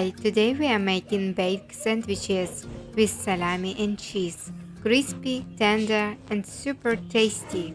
Hi, today we are making baked sandwiches with salami and cheese. Crispy, tender, and super tasty.